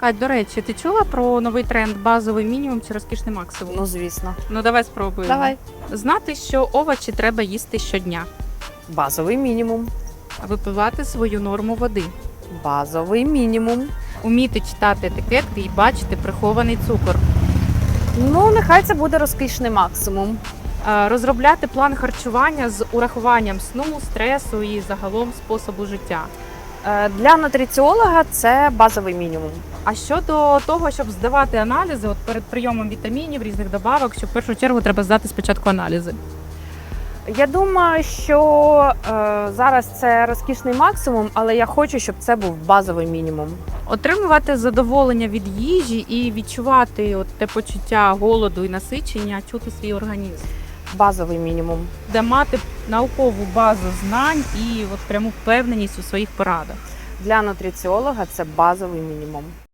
Кать, до речі, ти чула про новий тренд базовий мінімум чи розкішний максимум? Ну, звісно. Ну давай спробуємо. Давай. Знати, що овочі треба їсти щодня, Базовий мінімум. випивати свою норму води, Базовий мінімум. уміти читати етикетки і бачити прихований цукор, Ну, нехай це буде розкішний максимум. Е, розробляти план харчування з урахуванням сну, стресу і загалом способу життя. Е, Для нутриціолога це базовий мінімум. А щодо того, щоб здавати аналізи, от перед прийомом вітамінів, різних добавок, що в першу чергу треба здати спочатку аналізи. Я думаю, що е, зараз це розкішний максимум, але я хочу, щоб це був базовий мінімум. Отримувати задоволення від їжі і відчувати от те почуття голоду і насичення, чути свій організм, Базовий мінімум. де мати наукову базу знань і от пряму впевненість у своїх порадах. Для нутриціолога це базовий мінімум.